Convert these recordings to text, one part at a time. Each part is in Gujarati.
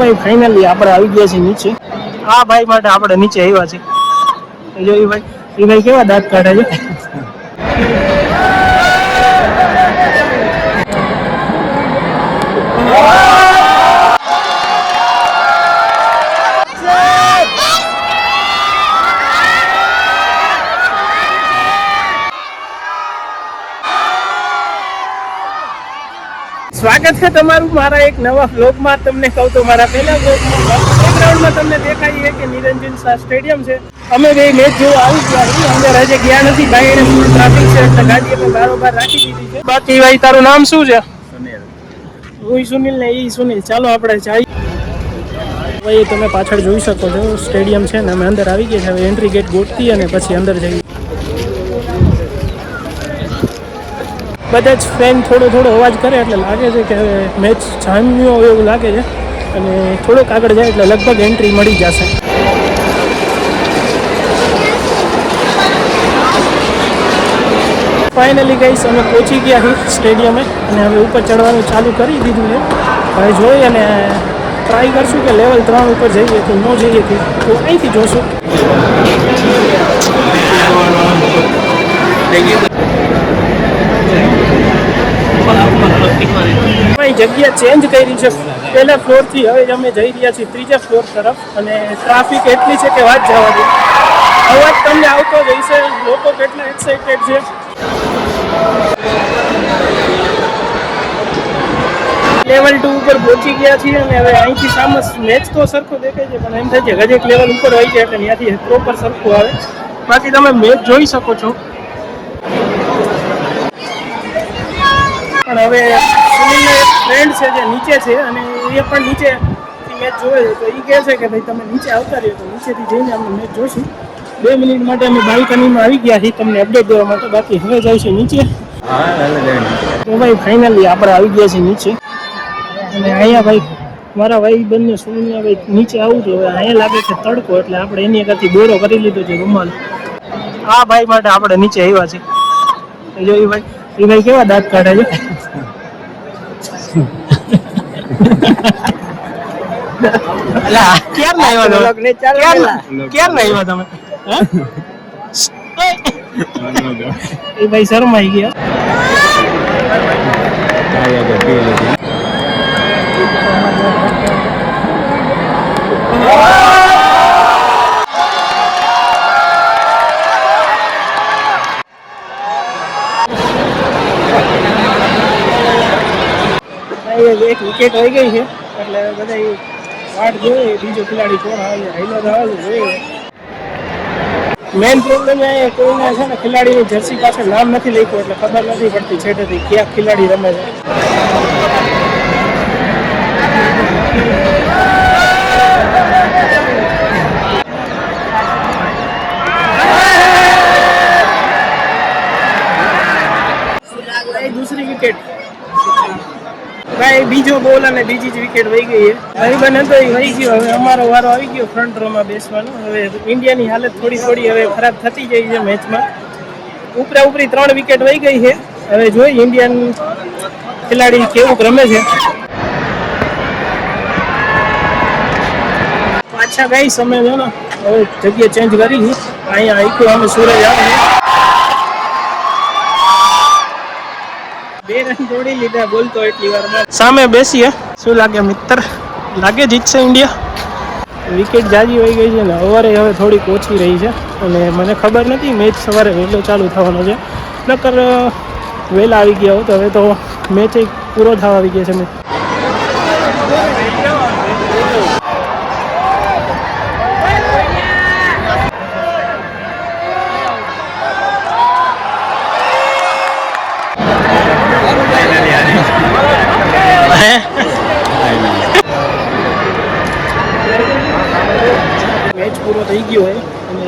ભાઈ ફાઇનલી આપણે આવી ગયા છે નીચે. આ ભાઈ માટે આપણે નીચે આવ્યા છીએ. જો એ ભાઈ એ ભાઈ કેવા દાંત કાઢે છે? સ્વાગત છે તમારું મારા એક નવા બ્લોગમાં તમને કહું તો મારા પહેલા બ્લોગમાં બેકગ્રાઉન્ડમાં તમને દેખાય છે કે નિરંજન શાહ સ્ટેડિયમ છે. અમે બે મેચ જોવા આવી ગયા અંદર હજી ગયા નથી. ભાઈ એને ફૂલ ટ્રાફિક છે. એટલે ગાડી અમે બારોબાર રાખી દીધી છે. બાકી ભાઈ તારું નામ શું છે? હું સુનિલ ને એ સુનિલ. ચાલો આપણે જઈએ. ભાઈ તમે પાછળ જોઈ શકો છો. સ્ટેડિયમ છે ને અમે અંદર આવી ગયા છે હવે એન્ટ્રી ગેટ ગોઠતી અને પછી અંદર જઈએ. બધા જ ફેન થોડો થોડો અવાજ કરે એટલે લાગે છે કે હવે મેચ જામ્યો હોય એવું લાગે છે. અને થોડોક આગળ જાય એટલે લગભગ એન્ટ્રી મળી જશે. ફાઇનલી ગઈશ અમે પહોંચી ગયા છીએ સ્ટેડિયમે અને હવે ઉપર ચડવાનું ચાલુ કરી દીધું છે. હવે જોઈ અને ટ્રાય કરશું કે લેવલ ત્રણ ઉપર જઈએ કે ન જઈએ કે તો અહીંથી જોશું. ભાઈ જગ્યા ચેન્જ કરી છે. પહેલા ફ્લોરથી હવે અમે જઈ રહ્યા છીએ ત્રીજા ફ્લોર તરફ અને ટ્રાફિક એટલી છે કે વાત જવા દે અવાજ તમને આવતો જ હશે. લોકો કેટલા એક્સાઇટેડ છે. લેવલ ટુ ઉપર પહોંચી ગયા છીએ અને હવે અહીંથી સામે મેચ તો સરખો દેખાય છે, પણ એમ થાય છે હજી એક લેવલ ઉપર હોય છે એટલે ત્યાંથી પ્રોપર સરખું આવે. બાકી તમે મેચ જોઈ શકો છો. પણ હવે સુનિલનો ફ્રેન્ડ છે જે નીચે છે અને એ પણ નીચે મેચ જોવે છે. તો એ કહે છે કે ભાઈ, તમે નીચે આવતા રહ્યો. તો નીચેથી જઈને અમે મેચ જોશું. બે મિનિટ માટે અમે બાલ્કનીમાં આવી ગયા છીએ. તમને અપડેટ દેવા માટે. બાકી હવે છે નીચે. તો ભાઈ ફાઇનલી આપણે આવી ગયા છીએ નીચે. અને અહીંયા ભાઈ, મારા ભાઈ બંને સુનિલને ભાઈ નીચે આવું છે. હવે અહીંયા લાગે છે તડકો, એટલે આપણે એની આગળથી બોરો કરી લીધો છે રૂમાલ. આ ભાઈ માટે આપણે નીચે આવ્યા છીએ. જોયું ભાઈ એ ભાઈ કેવા દાંત કાઢે છે? કેમ આવ્યા તમે? ક્યારના તમે? એ ભાઈ શરમાઈ ગયા. વિકેટ રહી ગઈ છે. એટલે બધા વાટ જોઈએ બીજો ખેલાડી કોણ આવે હાઈલો તો આવે મેઇન પ્રોબ્લેમ એ કોઈને છે ને, ખેલાડીની જર્સી પાછળ નામ નથી લખ્યું, એટલે ખબર નથી પડતી છેટેથી ક્યાં ખેલાડી રમે છે. ભાઈ બોલ અને બીજી જ વિકેટ વહી ગઈ છે. ભાઈ બને તો એ વહી ગયો. હવે અમારો વારો આવી ગયો ફ્રન્ટ રોમાં બેસવાનો. હવે ઇન્ડિયાની હાલત થોડી થોડી હવે ખરાબ થતી જાય છે મેચમાં ઉપરા ઉપરી ત્રણ વિકેટ વહી ગઈ છે. હવે જોઈ ઇન્ડિયન ખેલાડી કેવું રમે છે. પાછા ગઈ સમય ને. હવે જગ્યા ચેન્જ કરી અહીંયા આઈકો અમે સુરજ આવે છે બે રન જોડી લીધા બોલતો એટલી વારમાં સામે બેસીએ. શું લાગે મિત્ર? લાગે જીતશે ઇન્ડિયા? વિકેટ જાજી વહી ગઈ છે ને સવારે હવે થોડીક ઓછી રહી છે. અને મને ખબર નથી મેચ સવારે વહેલો ચાલુ થવાનો છે. નકર વહેલા આવી ગયા હોત હવે તો મેચ પૂરો થવા આવી ગયા છે મેચ મેચ પૂરો થઈ ગયો હોય અને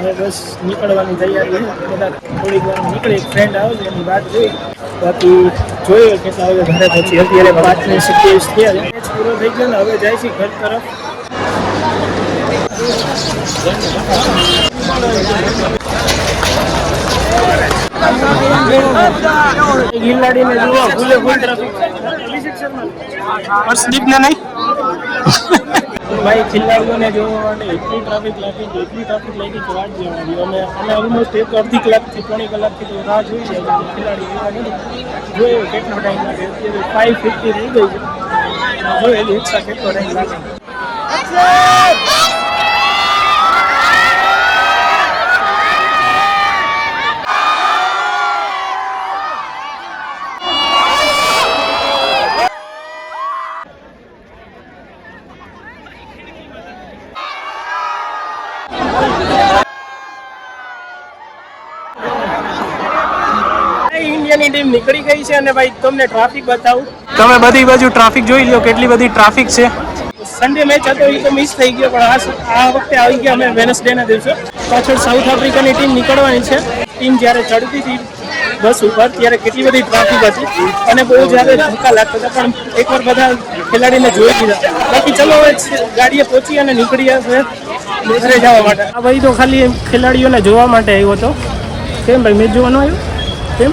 હવે બસ નીકળવાની તૈયારી બધા થોડીક વાર નીકળી ફ્રેન્ડ આવે એની વાત જોઈ. બાકી જોઈએ કેટલા વાગે ઘરે પછી. અત્યારે પાંચ ને સત્યાવીસ થયા મેચ પૂરો થઈ ગયો ને, હવે જાય છે ઘર તરફ. ટ્રાફિક હર્ષદીપને નહીં? ભાઈ, ખિલાડીઓને જોવા માટે એટલી ટ્રાફિક લાગી છે, એટલી ટ્રાફિક લાગી કે વાત જવાની અને અમે ઓલમોસ્ટ એક અડધી કલાકથી, પોણી કલાકથી તો રાહ જોઈ છે ખેલાડી એવા નથી. કેટલો ટાઈમ લાગે? અત્યારે ફાઈવ ફિફ્ટી થઈ ગઈ છે. જોયેલી એક્સ્ટ્રા કેટલો ટાઈમ લાગે ઇન્ડિયાની ટીમ નીકળી ગઈ છે અને ભાઈ તમને ટ્રાફિક બતાવું. તમે બધી બાજુ ટ્રાફિક જોઈ લો કેટલી બધી ટ્રાફિક છે. સન્ડે મેચ હતો એ તો મિસ થઈ ગયો પણ આ વખતે આવી ગયા અમે વેનસડેના દિવસે. પાછળ સાઉથ આફ્રિકાની ટીમ નીકળવાની છે. ટીમ જ્યારે ચડતી હતી બસ ઉપર ત્યારે કેટલી બધી ટ્રાફિક હતી અને બહુ જ્યારે ધક્કા લાગતા હતા પણ એકવાર બધા ખેલાડીને જોઈ દીધા બાકી ચલો હવે ગાડીએ પહોંચી અને નીકળી છે ઘરે જવા માટે. આ ભાઈ તો ખાલી ખેલાડીઓને જોવા માટે આવ્યો હતો. કેમ ભાઈ મેચ જોવાનો આવ્યો? કેમ?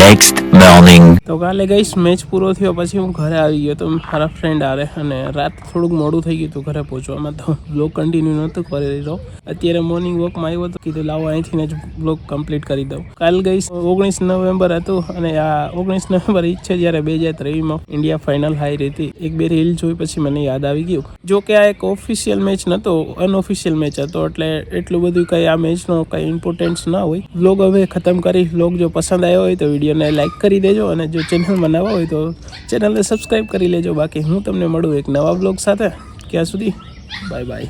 The મોર્નિંગ તો કાલે ગઈશ મેચ પૂરો થયો, પછી હું ઘરે આવી ગયો. તો મારા ફ્રેન્ડ આરે, અને રાત થોડુંક મોડું થઈ ગયું હતું ઘરે પહોંચવામાં. તો બ્લોગ કન્ટિન્યુ નહોતું કરી રહ્યો. અત્યારે મોર્નિંગ વોકમાં આવ્યો તો કીધું, લાવો અહીંથી જ બ્લોગ કમ્પ્લીટ કરી દઉં. કાલ ગઈશ, ઓગણીસ નવેમ્બર હતું, અને આ ઓગણીસ નવેમ્બર ઈચ્છે જ્યારે બે હજાર ત્રેવીસમાં ઇન્ડિયા ફાઇનલ હારી હતી. એક બે રીલ જોઈ પછી મને યાદ આવી ગયું. જો કે આ એક ઓફિશિયલ મેચ નહોતો અનઓફિશિયલ મેચ હતો, એટલે એટલું બધું કંઈ આ મેચનો કંઈ ઇમ્પોર્ટન્સ ના હોય. બ્લોગ હવે ખતમ કરી બ્લોગ જો પસંદ આવ્યો હોય તો વિડીયોને લાઇક કરી દેજો અને જો ચેનલમાં નવા હોય તો ચેનલને સબસ્ક્રાઈબ કરી લેજો. બાકી હું તમને મળું એક નવા બ્લોગ સાથે. ક્યાં સુધી બાય બાય